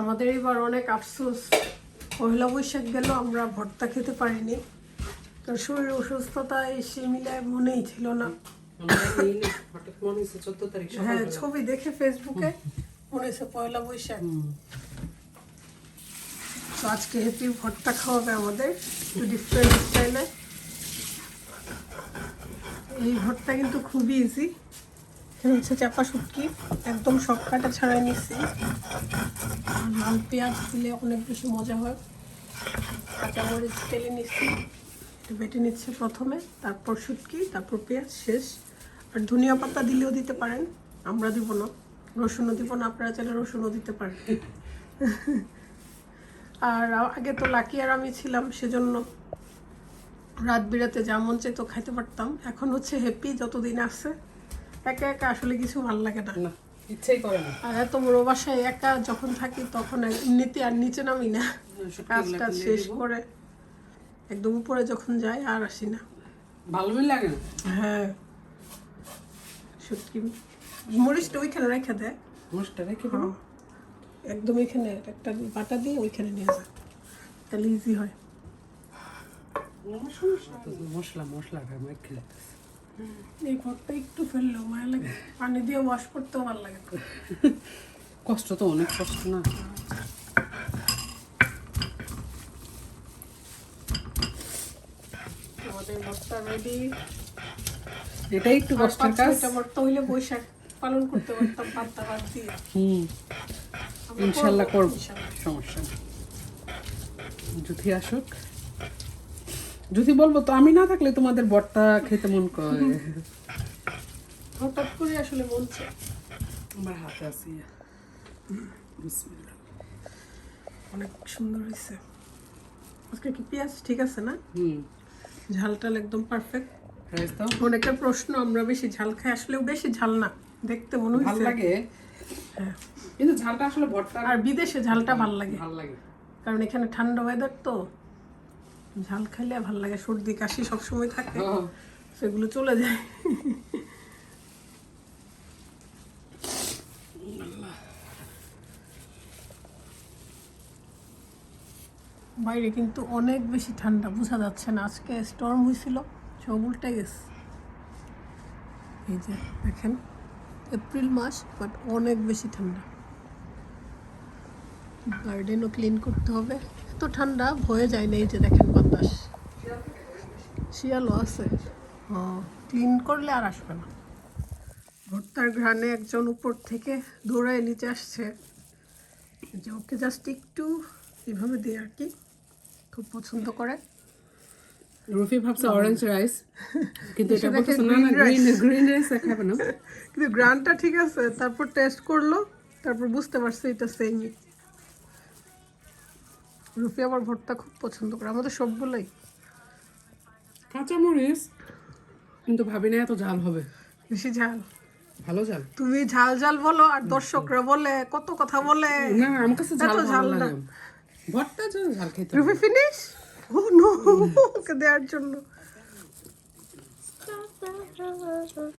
আমাদের এবার অনেক আফসোস। পয়লা বৈশাখ গেল আমরা ভর্তা খেতে পারিনি। কারণ শরীর অসুস্থতা এসে মিলায় মনেই ছিল না। হ্যাঁ ছবি দেখে ফেসবুকে মনে হচ্ছে পয়লা বৈশাখ। তো আজকে হ্যাপি ভর্তা খাওয়াবে আমাদের, একটু ডিফারেন্ট স্টাইলে এই ভর্তা কিন্তু খুবই ইজি হচ্ছে চাপা শুটকি, একদম সব কাটা ছাড়াই নিচ্ছি আর লাল পেঁয়াজ দিলে অনেক বেশি মজা হয়। কাঁচামরিচ তেলে নিচ্ছি বেটে নিচ্ছে প্রথমে, তারপর শুটকি, তারপর পেঁয়াজ, শেষ। আর ধনিয়া পাতা দিলেও দিতে পারেন, আমরা দিব না। রসুনও দিব না, আপনারা চাইলে রসুনও দিতে পারেন। আর আগে তো লাকি আর আমি ছিলাম, সেজন্য রাত বিরাতে যা মন চাইতো খাইতে পারতাম। এখন হচ্ছে হ্যাপি যতদিন আছে। একা একা আসলে কিছু ভালো লাগে না। ইচ্ছেই করে না। আর এত বড় বাসায় একা যখন থাকি তখন এমনিতে আর নিচে নামি না। কাজ টাজ শেষ করে একদম উপরে যখন যাই আর আসি না। ভালোই লাগে হ্যাঁ। সত্যি। মরিচটা ওইখানে রেখে দেয় মশটা রেখে দেবো? হ্যাঁ। একদম এখানে একটা বাটা দিয়ে ওইখানে নিয়ে যায় তাহলে ইজি হয়। মশলা মশলা খাই মাইক খেলে। এই ঘরটা একটু ফেললেও মায়া লাগে পানি দিয়ে ওয়াশ করতেও ভালো লাগে কষ্ট তো অনেক কষ্ট না? আমাদের ভর্তা রেডি এটাই একটু কষ্টের কাজ। এটা ভর্তা হইলে বৈশাখ পালন করতে পারতাম দিয়ে। হুম। ইনশাল্লাহ করব, সমস্যা জুথি আসুক। জুথি বলব তো আমি না থাকলে তোমাদের বটটা খেতে মন করে। হঠাৎ করে আসলে বলছে আমার হাতে আছে। অনেক সুন্দর হয়েছে আজকে কি পেঁয়াজ ঠিক আছে না? হুম। একদম পারফেক্ট রাইস অনেকের প্রশ্ন আমরা বেশি ঝাল খাই আসলেও বেশি ঝাল না। দেখতে মনে ভালো লাগে। হ্যাঁ। কিন্তু ঝালটা আসলে ভর্তা আর বিদেশে ঝালটা ভালো লাগে। ভালো লাগে। কারণ এখানে ঠান্ডা ওয়েদার তো। ঝাল খাইলে ভালো লাগে। সর্দি কাশি সবসময় থাকে। সেগুলো চলে যায়। বাইরে কিন্তু অনেক বেশি ঠান্ডা বোঝা যাচ্ছে না। আজকে স্টর্ম হয়েছিল সব উল্টে গেছে। এই যে দেখেন এপ্রিল মাস বাট অনেক বেশি ঠান্ডা। গার্ডেনও ক্লিন করতে হবে। এত ঠান্ডা হয়ে যায় না এই যে দেখেন বাতাস। শিয়ালও আছে। ক্লিন করলে আর আসবে না। ভর্তার ঘ্রাণে একজন উপর থেকে দৌড়ায় নিচে আসছে। যে ওকে জাস্ট একটু এভাবে দিই আর কি খুব পছন্দ করে। রুফি ভাবছে অরেঞ্জ রাইস কিন্তু এটা বলতেছে না না গ্রিন গ্রিন রাইস খাবে না। কিন্তু গ্রানটা ঠিক আছে তারপর টেস্ট করল তারপর বুঝতে পারছে এটা সেমই রুপি আমার ভর্তা খুব পছন্দ করে আমাদের সবগুলোই। কাঁচামরিচ? কিন্তু ভাবি না এত ঝাল হবে। বেশি ঝাল। ভালো ঝাল? তুমি ঝাল ঝাল বলো আর দর্শকরা বলে কত কথা বলে। না আমার কাছে ঝাল ঝাল না। ভর্তা ঝাল ঝাল খেতে রুপি ফিনিশ ও নো ওকে দেওয়ার জন্য।